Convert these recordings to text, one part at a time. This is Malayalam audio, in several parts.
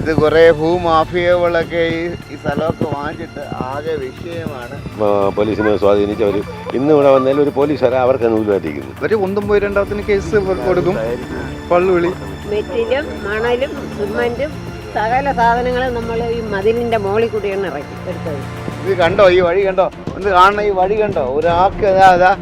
ഇത് കുറെ ഭൂമാഫിയകളൊക്കെ ഈ ഈ സ്ഥലമൊക്കെ വാങ്ങിച്ചിട്ട് ആകെ വിഷയമാണ്. പോലീസിനെ സ്വാധീനിച്ചവര് ഇന്ന് ഇവിടെ വന്നാലും ഒരു പോലീസുകാരെ അവർക്ക് അനുകൂലമായിരിക്കുന്നു ഇവർ ഒന്നും പോയി രണ്ടാമത്തിന് കേസ് കൊടുക്കും. പള്ളുവിളി. മെറ്റിലും മണലും സിമന്റും സകല സാധനങ്ങളും നമ്മൾ ഈ മതിലിന്റെ മുകളിൽ കൂടിയാണ് ഇറക്കി എടുത്തത്. ഇത് കണ്ടോ? ഈ വഴി കണ്ടോ? ഒന്ന് കാണണ ഈ വഴി കണ്ടോ? ഒരാൾക്ക് അതാ അതാ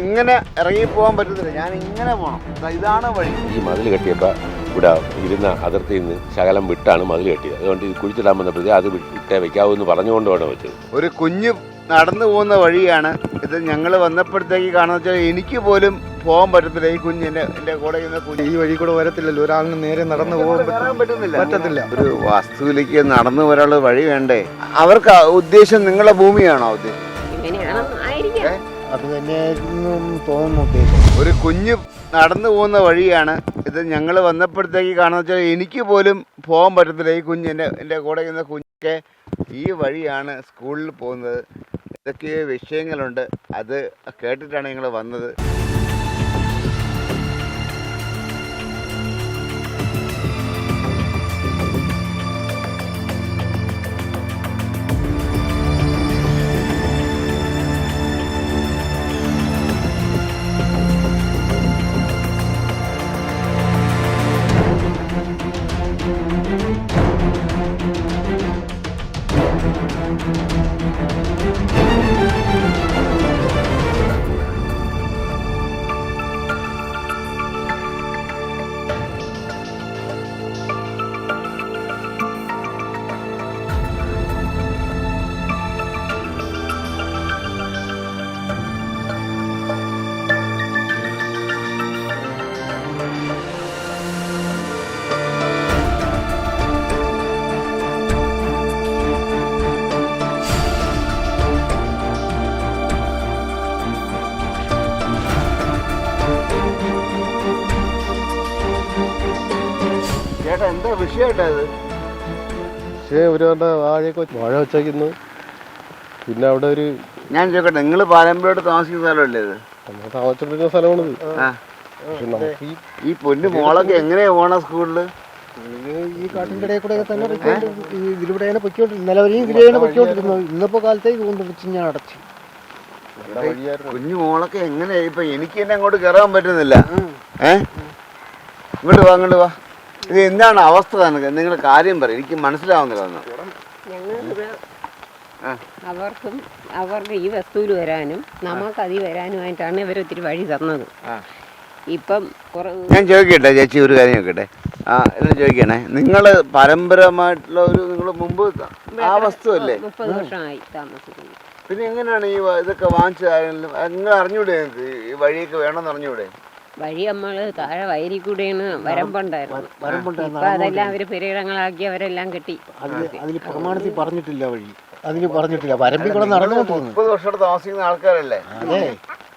ഇങ്ങനെ ഇറങ്ങി പോകാൻ പറ്റത്തില്ല. ഞാൻ ഇങ്ങനെ പോകണം ഇതാണ് വഴി. ഈ മതിൽ കെട്ടിയപ്പോൾ ഇവിടെ ഇരുന്ന അതിർത്തിയിൽ നിന്ന് ശകലം വിട്ടാണ് മതിൽ കെട്ടിയത്. അതുകൊണ്ട് ഇത് കുഴിച്ചിടാൻ വന്നപ്പോഴത്തേ അത് വിട്ടേ വെക്കാവൂ എന്ന് പറഞ്ഞുകൊണ്ടാണ് വെച്ചത്. ഒരു കുഞ്ഞ് നടന്നു പോകുന്ന വഴിയാണ് ഇത് ഞങ്ങൾ വന്നപ്പോഴത്തേക്ക് കാണുന്ന വെച്ചാൽ എനിക്ക് പോലും പോകാൻ പറ്റത്തില്ല. ഈ കുഞ്ഞിന്റെ എന്റെ കൂടെ ഇരുന്ന കുഞ്ഞ് ഈ വഴി കൂടെ വരത്തില്ലല്ലോ. ഒരാളിന് നേരെ നടന്നു പോകാൻ പറ്റുന്നില്ല. പറ്റത്തില്ല. ഒരു വാസ്തുവിലേക്ക് നടന്നു വരാനുള്ള വഴി വേണ്ടേ? അവർക്ക് ഉദ്ദേശം നിങ്ങളെ ഭൂമിയാണോ ഉദ്ദേശം? അത് തന്നെ തോന്നുന്നു ഒരു കുഞ്ഞ് നടന്നു പോകുന്ന വഴിയാണ് ഇത് ഞങ്ങൾ വന്നപ്പോഴത്തേക്ക് കാണുന്ന വെച്ചാൽ എനിക്ക് പോലും പോകാൻ പറ്റത്തില്ല. ഈ കുഞ്ഞിന്റെ എന്റെ കൂടെ ഇരുന്ന കുഞ്ഞൊക്കെ ഈ വഴിയാണ് സ്കൂളിൽ പോകുന്നത്. ഇതൊക്കെ വിഷയങ്ങളുണ്ട്. അത് കേട്ടിട്ടാണ് ഞങ്ങൾ വന്നത്. ചേട്ടാ എന്താ വിഷയമായിട്ടാ ഇത്? പക്ഷേ ഒരുപാട് വാഴയൊക്കെ വെച്ച് വാഴ വെച്ചേക്കുന്നു. പിന്നെ അവിടെ ഒരു ഞാൻ ചോദിക്കട്ടെ നിങ്ങൾ പാരമ്പര്യമായിട്ട് താമസിക്കുന്ന സ്ഥലമല്ലേ ഇത്? നമ്മൾ സ്ഥലമാണിത് ആ. പക്ഷെ നമുക്ക് ഈ ഈ പൊന്നു മോളൊക്കെ എങ്ങനെയാ പോണ സ്കൂളിൽ? ഈ കാട്ടിന്റെ ഇടയിൽ കൂടെ തന്നെ ഈ ഇതിലൂടെയാണ് നിലവരെയും ഇതിലെയാണ് പൊയ്ക്കൊണ്ടിരുന്നത്. ഇന്നിപ്പോ കൊണ്ട് വെച്ച് ഞാൻ അടച്ചു. ഇവിടെ വഴിയായിരുന്നു. കുഞ്ഞു മോളൊക്കെ എങ്ങനെയാ? ഇപ്പൊ എനിക്ക് തന്നെ അങ്ങോട്ട് കയറാൻ പറ്റുന്നില്ല. ഏ? ഇങ്ങോട്ട് വാ അങ്ങോട്ട് വാ. ഇത് എന്താണ് അവസ്ഥ നിനക്ക് നിങ്ങൾ കാര്യം പറയും. എനിക്ക് മനസ്സിലാവുന്നില്ല ഒന്നും അവർക്കും അവരുടെ ഈ വസ്തുവിൽ വരാനും നമുക്ക് അതിൽ വരാനുമായിട്ടാണ് ഇവർ ഒത്തിരി വഴി തന്നത്. ആ. ഇപ്പം ഞാൻ ചോദിക്കട്ടെ ചേച്ചി ഒരു കാര്യം നോക്കട്ടെ ആ എന്ന് ചോദിക്കണേ? നിങ്ങൾ പരമ്പരമായിട്ടുള്ള ഒരു നിങ്ങൾ മുമ്പ് ആ വസ്തു അല്ലേ മുപ്പത് വർഷമായി താമസിക്കുന്നു. പിന്നെ എങ്ങനെയാണ് ഈ ഇതൊക്കെ വാങ്ങിച്ചത് നിങ്ങൾ അറിഞ്ഞൂടെ ഈ വഴിയൊക്കെ വേണമെന്ന് അറിഞ്ഞൂടെ? വഴി നമ്മൾ താഴെ വയലിൽ കൂടെയാണ് വരമ്പുണ്ടായിരുന്നു വരമ്പുണ്ടായിരുന്നു, ഇപ്പൊ അതെല്ലാം അവർ പെരയിടങ്ങളാക്കി അവരെല്ലാം കെട്ടി. അതിൽ പ്രമാണത്തിൽ പറഞ്ഞിട്ടില്ല വഴി. അതിന് പറഞ്ഞിട്ടില്ല. വരമ്പിൽ കൂടെ നടന്നു മുപ്പത് താമസിക്കുന്ന ആൾക്കാരല്ലേ? അതെ.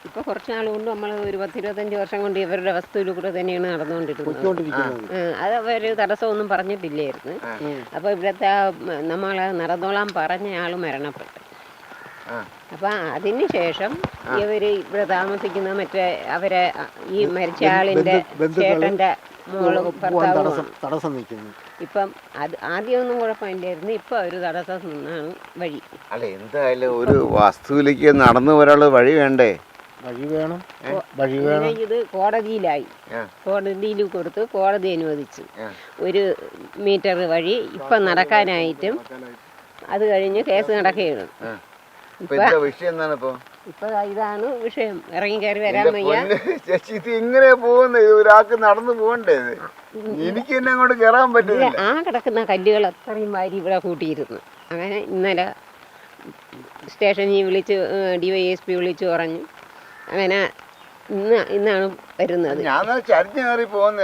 ഇപ്പൊ കുറച്ച് നാൾ കൊണ്ട് നമ്മൾ ഒരു പത്തിരുപത്തഞ്ച് വർഷം കൊണ്ട് ഇവരുടെ വസ്തുവിൽ കൂടെ തന്നെയാണ് നടന്നുകൊണ്ടിരുന്നത്. അത് അവർ തടസ്സമൊന്നും പറഞ്ഞിട്ടില്ലായിരുന്നു. അപ്പൊ ഇവിടത്തെ ആ നമ്മളെ നടന്നോളാൻ പറഞ്ഞ ആൾ മരണപ്പെട്ടു. ആ. അപ്പൊ അതിന് ശേഷം ഇവർ ഇവിടെ താമസിക്കുന്ന മറ്റേ അവരെ ഈ മരിച്ച ആളിന്റെ ചേട്ടന്റെ മോൾ തടസ്സം നിൽക്കുന്നു. ഇപ്പം അത് ആദ്യമൊന്നും കുഴപ്പമില്ലായിരുന്നു. ഇപ്പൊ ഒരു തടസ്സം നിന്നാണ് വഴി. അല്ല എന്തായാലും ഒരു വസ്തുവിലേക്ക് നടന്നു ഒരാൾ വഴി വേണ്ടേ? വഴി വേണം. വഴി വേണം. ഇത് കോടതിയിലായി. ആ. കോടതിയിൽ കൊടുത്ത് കോടതി അനുവദിച്ചു. ഒരു മീറ്റർ വഴി ഇപ്പം നടക്കാനായിട്ടും അത് കഴിഞ്ഞ് കേസ് നടക്കുകയാണ്. ഇപ്പൊ ഇതാണ് വിഷയം. ഇറങ്ങി കയറി വരാൻ എന്റെ വയ്യ. ചേച്ചി ഇത് ഇങ്ങനെ പോകുന്നത് ഇത് ഒരാൾക്ക് നടന്നു പോകണ്ടേ എനിക്ക് തന്നെ അങ്ങോട്ട് കയറാൻ പറ്റില്ല ആ കിടക്കുന്ന കല്ലുകൾ അത്രയും വാരി ഇവിടെ കൂട്ടിയിരുന്നു. അങ്ങനെ ഇന്നലെ സ്റ്റേഷനിൽ വിളിച്ച് ഡി വൈ എസ് പി വിളിച്ച് പറഞ്ഞു. അങ്ങനെ ഇന്ന് ഇന്നാണ് വരുന്നത്. ഞാൻ ചരിഞ്ഞു കയറി പോകുന്ന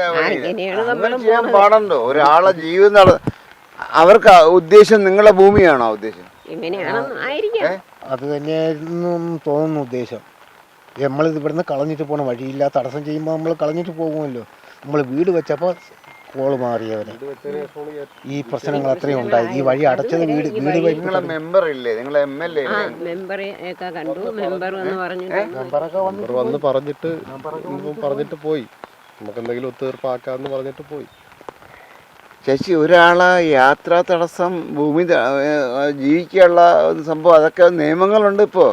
ഒരാളെ ജീവിതം അവർക്ക് ഉദ്ദേശം നിങ്ങളെ ഭൂമിയാണോ ഉദ്ദേശം? എങ്ങനെയാണോ ആയിരിക്കാം അത് തന്നെയായിരുന്നു തോന്നുന്നു ഉദ്ദേശം. നമ്മൾ ഇവിടുന്ന് കളഞ്ഞിട്ട് പോണ വഴിയില്ല. തടസ്സം ചെയ്യുമ്പോൾ നമ്മൾ കളഞ്ഞിട്ട് പോകുമല്ലോ. നമ്മൾ വീട് വെച്ചപ്പോൾ കോൾ മാറിയവരെ ഈ പ്രശ്നങ്ങൾ അത്രയും ഉണ്ടായി. ഈ വഴി അടച്ചത് വീട് വീട് മെമ്പർ ഇല്ലേ? നിങ്ങൾ എം എൽ എ കണ്ടു. മെമ്പർ എന്ന് പറഞ്ഞിട്ട് മെമ്പറൊക്കെ വന്ന് പറഞ്ഞിട്ട് പറഞ്ഞിട്ട് പോയി. നമുക്ക് എന്തെങ്കിലും ഒത്തുതീർപ്പാക്കാന്ന് പറഞ്ഞിട്ട് പോയി. ശശി ഒരാളെ യാത്രാ തടസ്സം ഭൂമി ജീവിക്കാനുള്ള സംഭവം അതൊക്കെ നിയമങ്ങളുണ്ട് ഇപ്പോൾ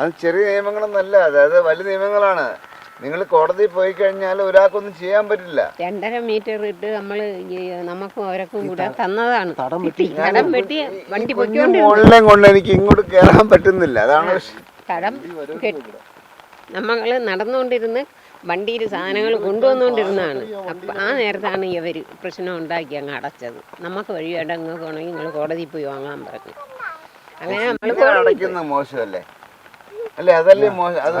അത് ചെറിയ നിയമങ്ങളൊന്നല്ല അതായത് വലിയ നിയമങ്ങളാണ്. നിങ്ങൾ കോടതിയിൽ പോയി കഴിഞ്ഞാൽ ഒരാൾക്കൊന്നും ചെയ്യാൻ പറ്റില്ല. രണ്ടര മീറ്റർ ഇട്ട് നമ്മൾ നമുക്കും അവരൊക്കെ കൂടെ തന്നതാണ്. തടം വെട്ടി വണ്ടി മോളിനെ കൊണ്ട് എനിക്ക് ഇങ്ങോട്ട് കയറാൻ പറ്റുന്നില്ല. അതാണ്. തടം നമ്മൾ നടന്നുകൊണ്ടിരുന്ന് വണ്ടിയിൽ സാധനങ്ങൾ കൊണ്ടുവന്നുകൊണ്ടിരുന്നതാണ്. അപ്പം ആ നേരത്താണ് ഇവർ പ്രശ്നം ഉണ്ടാക്കി അങ്ങ് അടച്ചത്. നമുക്ക് വഴി വേണ്ട ഇങ്ങ് പോകണമെങ്കിൽ നിങ്ങൾ കോടതിയിൽ പോയി വാങ്ങാൻ പറഞ്ഞു. അങ്ങനെ നമ്മൾ മോശമല്ലേ? അല്ലേ അതല്ലേ മോശം? അത്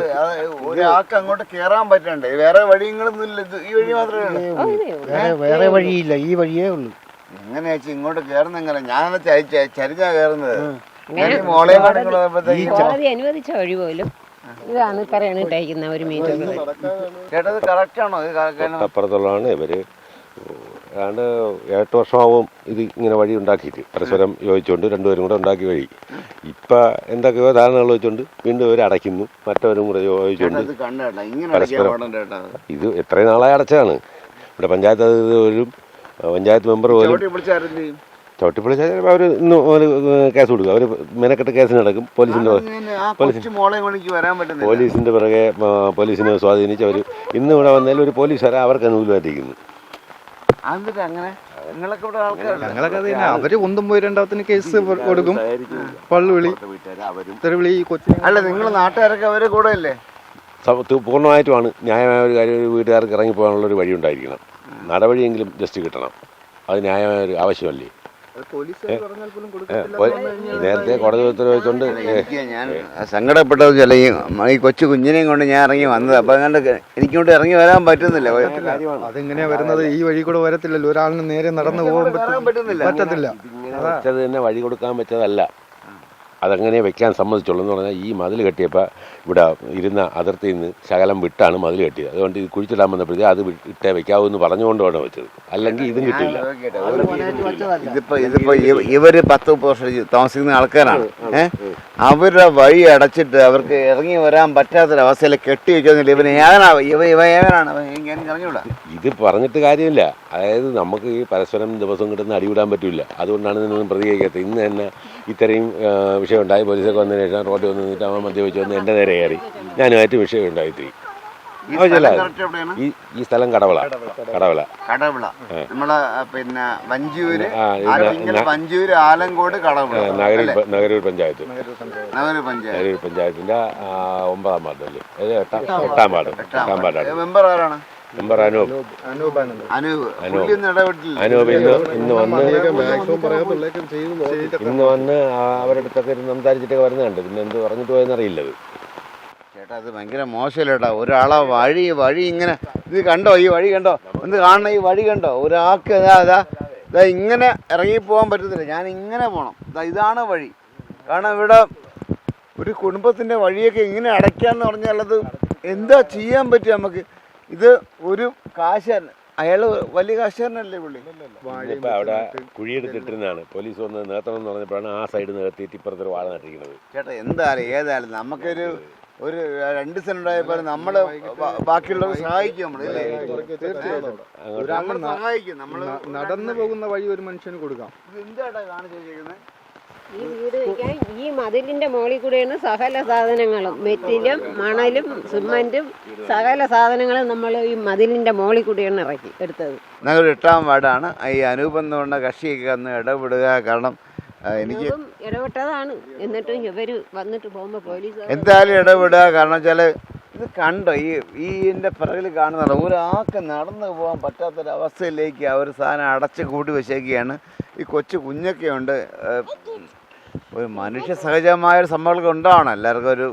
ഒരാൾക്ക് അങ്ങോട്ട് കേറാൻ പറ്റണ്ടേ? വേറെ വഴികളൊന്നും ഇല്ല. ഈ വഴി മാത്രമേ ഉള്ളൂ. വേറെ വഴിയില്ല. ഈ വഴിയേ ഉള്ളൂ. എങ്ങനെ വെച്ചാൽ ഇങ്ങോട്ട് കേറുന്ന എങ്ങനെ? ഞാനത് ചരിഞ്ഞാ കേറുന്നത്. ഞാൻ ഈ മോളെ അനുവദിച്ച വഴി പോലും ഇതാണ് ഇത്രയാണ് ഇട്ടേക്കുന്ന ഒരു കറക്റ്റ് ആണോ? ഇവർ. ഏതാണ്ട് എട്ട് വർഷമാവും ഇത് ഇങ്ങനെ വഴി ഉണ്ടാക്കിയിട്ട്. പരസ്പരം യോജിച്ചുകൊണ്ട് രണ്ടുപേരും കൂടെ ഉണ്ടാക്കി വഴി. ഇപ്പം എന്തൊക്കെയോ ധാരണകൾ വെച്ചുകൊണ്ട് വീണ്ടും ഇവർ അടയ്ക്കുന്നു. മറ്റവരും കൂടെ യോജിച്ചുകൊണ്ട് പരസ്പരം. ഇത് എത്രയും നാളായി അടച്ചതാണ്. ഇവിടെ പഞ്ചായത്ത് അധികൃതരും പഞ്ചായത്ത് മെമ്പർ പോലും ചവിട്ടി പിടിച്ചാരും ചെയ്യും ചവിട്ടിപ്പൊളിച്ചാൽ അവർ ഇന്ന് ഒരു കേസ് കൊടുക്കും. അവർ മെനക്കെട്ട് കേസിന് നടക്കും. പോലീസിന്റെ പോലീസിന്റെ മോളെ കൊണ്ട് വരാൻ പറ്റുന്നില്ല. പോലീസിന്റെ പിറകെ പോലീസിനെ സ്വാധീനിച്ച് അവർ ഇന്ന് ഇവിടെ വന്നാൽ ഒരു പോലീസുകാരെ അവർക്ക് അനുകൂലമായിട്ടിരിക്കുന്നു അങ്ങനെ? ഞങ്ങളൊക്കെ തന്നെ. അവർ ഒന്നും പോയി രണ്ടാമത്തിന് കേസ് കൊടുക്കും. പള്ളുവിളി തെരുവിളി ഈ കൊച്ചിനെ അല്ല നിങ്ങൾ നാട്ടുകാരൊക്കെ അവരെ കൂടെ അല്ലേ പൂർണമായിട്ടുമാണ് ന്യായമായ ഒരു കാര്യം ഒരു വീട്ടുകാർക്ക് ഇറങ്ങിപ്പോകാനുള്ള ഒരു വഴി ഉണ്ടായിരിക്കണം നടപടിയെങ്കിലും ജസ്റ്റ് കിട്ടണം. അത് ന്യായമായ ഒരു ആവശ്യമല്ലേ? നേരത്തെ കോടതി ഉത്തരവ് വെച്ചുകൊണ്ട് അല്ല, എനിക്ക് ഞാൻ സങ്കടപ്പെട്ടത് ചില ഈ കൊച്ചു കുഞ്ഞിനെയും കൊണ്ട് ഞാൻ ഇറങ്ങി വന്നത്. അപ്പൊ അതുകൊണ്ട് എനിക്കോട്ട് ഇറങ്ങി വരാൻ പറ്റുന്നില്ല. അതെങ്ങനെയാ വരുന്നത് ഈ വഴി കൂടെ വരത്തില്ലല്ലോ. ഒരാളിന് നേരെ നടന്നു പോകാൻ പറ്റുന്നില്ല. പറ്റത്തില്ല. ഇങ്ങനെ തന്നെ വഴി കൊടുക്കാൻ വെച്ചതല്ല അതങ്ങനെ വെക്കാൻ സമ്മതിച്ചുള്ളൂ എന്ന് പറഞ്ഞാൽ ഈ മതിൽ കെട്ടിയപ്പോൾ ഇവിടെ ഇരുന്ന അതിർത്തിയിൽ നിന്ന് ശകലം വിട്ടാണ് മതിൽ കെട്ടിയത്. അതുകൊണ്ട് ഇത് കുഴിച്ചിടാൻ വന്നപ്പോഴത്തേക്ക് അത് ഇട്ടേ വെക്കാവൂ എന്ന് പറഞ്ഞുകൊണ്ടാണ് വെച്ചത്. അല്ലെങ്കിൽ ഇതും കിട്ടില്ല. ഇതിപ്പോ ഇതിപ്പോ ഇവ- ഇവർ പത്ത് വർഷം താമസിക്കുന്ന ആൾക്കാരാണ്. അവരുടെ വഴി അടച്ചിട്ട് അവർക്ക് ഇറങ്ങി വരാൻ പറ്റാത്തൊരവസ്ഥയിൽ കെട്ടി വെക്കുന്നില്ല ഇവൻ ഏവനാ ഇവ ഇവ ഏവനാണ്? ഇത് പറഞ്ഞിട്ട് കാര്യമില്ല. അതായത് നമുക്ക് ഈ പരസ്പരം ദിവസം കിട്ടുന്ന അടിവിടാൻ പറ്റില്ല അതുകൊണ്ടാണ് ഇതിനൊന്നും പ്രതികരിക്കാത്തത്. ഇന്ന് തന്നെ ഇത്രയും വിഷയമുണ്ടായി. വിഷയം ഉണ്ടായി പോലീസൊക്കെ വന്നതിന് ശേഷം റോഡിൽ വന്ന് നിന്നിട്ട് അവൻ മദ്യപിച്ച് വന്ന് എന്റെ നേരെ കയറി. ഞാനുമായിട്ട് വിഷയം ഉണ്ടായിത്തി ഈ ഈ ഈ സ്ഥലം കടവള. കടവള കടവള. നമ്മളെ പിന്നെ വഞ്ചിയൂര്. വഞ്ചൂര് ആലങ്കോട് കടവള. നഗരൂർ നഗരൂർ പഞ്ചായത്ത്. നഗര പഞ്ചായത്ത്. നഗരൂർ പഞ്ചായത്തിന്റെ ഒമ്പതാം വാർഡല്ലേ എട്ടാം വാർഡ്. എട്ടാം വാർഡാണ് മെമ്പർ ആരാണ്? നമ്പർ അനൂപ് അനൂപ് ഇന്ന് ഇന്ന് വന്ന് ഇന്ന് വന്ന്. അവരുടെ അടുത്തൊക്കെ ഇരുന്ന് സംസാരിച്ചിട്ടൊക്കെ വരുന്നുണ്ട്. പിന്നെ എന്ത് പറഞ്ഞിട്ട് പോയെന്ന് ചേട്ടാ അത് ഭയങ്കര മോശമല്ലേട്ടാ ഒരാളെ വഴി വഴി ഇങ്ങനെ ഇത് കണ്ടോ? ഈ വഴി കണ്ടോ? ഒന്ന് കാണണ ഈ വഴി കണ്ടോ? ഒരാൾക്ക് ഇതാ ഇതാ ഇതാ ഇങ്ങനെ ഇറങ്ങി പോവാൻ പറ്റത്തില്ല. ഞാൻ ഇങ്ങനെ പോകണം ഇതാ ഇതാണ് വഴി. കാരണം ഇവിടെ ഒരു കുടുംബത്തിന്റെ വഴിയൊക്കെ ഇങ്ങനെ അടയ്ക്കാന്ന് പറഞ്ഞാൽ അത് എന്താ ചെയ്യാൻ പറ്റും നമുക്ക്? ഇത് ഒരു കാശൻ അയാൾ വലിയ കാശുകാരനല്ലേ പുള്ളി? ഇപ്പൊ അവിടെ കുഴിയെടുത്തിട്ടിരുന്നാണ്. പോലീസ് വന്ന് നിർത്തണം എന്ന് പറഞ്ഞപ്പോഴാണ് ആ സൈഡ് നിർത്തിയിട്ട് ഇപ്പുറത്തൊരു വാഴ നട്ടിരിക്കുന്നത്. ചേട്ടാ എന്തായാലും ഏതായാലും നമുക്കൊരു ഒരു രണ്ട് സെന്റ് ഉണ്ടായപ്പോൾ നമ്മൾ ബാക്കിയുള്ളവർ സഹായിക്കും അങ്ങോട്ട് സഹായിക്കും. നമ്മൾ നടന്നു പോകുന്ന വഴി ഒരു മനുഷ്യന് കൊടുക്കാം. ഇത് എന്താടാ കാണിച്ചിരിക്കുന്നത് ഈ വീട് വയ്ക്കാൻ ഈ മതിലിന്റെ മുകളിൽ കൂടെയാണ് സകല സാധനങ്ങളും. മെറ്റിലും മണലും സിമന്റും സകല സാധനങ്ങളും നമ്മൾ ഈ മതിലിന്റെ മുകളിൽ കൂടെയാണ് ഇറക്കി എടുത്തത്. ഞങ്ങൾ എട്ടാം വാർഡാണ്. ഈ അനൂപ് എന്ന് പറഞ്ഞ കക്ഷിയൊക്കെ വന്ന് ഇടപെടുക കാരണം എനിക്ക് ഇടപെട്ടതാണ്. എന്നിട്ടും ഇവർ വന്നിട്ട് പോകുമ്പോ പോലീസ് എന്തായാലും ഇടപെടുക കാരണം വെച്ചാൽ ഇത് കണ്ടോ ഈ ഈ എന്റെ പിറകിൽ കാണുന്നുണ്ട് ഒരാൾക്ക് നടന്നു പോകാൻ പറ്റാത്തൊരവസ്ഥയിലേക്ക് ആ ഒരു സാധനം അടച്ചു കൂട്ടി വെച്ചേക്കുകയാണ്. ഈ കൊച്ചു കുഞ്ഞൊക്കെ ഉണ്ട് ഏഹ്, ഒരു മനുഷ്യ സഹജമായ ഒരു സമ്മർദ്ദം ഉണ്ടാവണം എല്ലാവർക്കും ഒരു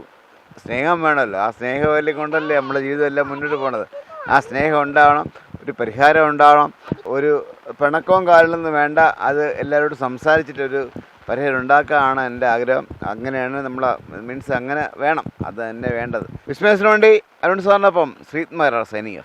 സ്നേഹം വേണമല്ലോ. ആ സ്നേഹവല്യം കൊണ്ടല്ലേ നമ്മുടെ ജീവിതം എല്ലാം മുന്നോട്ട് പോണത്. ആ സ്നേഹം ഉണ്ടാവണം ഒരു പരിഹാരം ഉണ്ടാവണം ഒരു പിണക്കവും കാലിലൊന്നും വേണ്ട അത് എല്ലാവരോടും സംസാരിച്ചിട്ടൊരു പരിഹാരം ഉണ്ടാക്കാനാണ് എന്റെ ആഗ്രഹം. അങ്ങനെയാണ് നമ്മൾ മീൻസ് അങ്ങനെ വേണം. അത് തന്നെ വേണ്ടത്. വിസ്മയസിന് വേണ്ടി അരുൺ സാറിനൊപ്പം ശ്രീത്മാരാണ് സൈനിക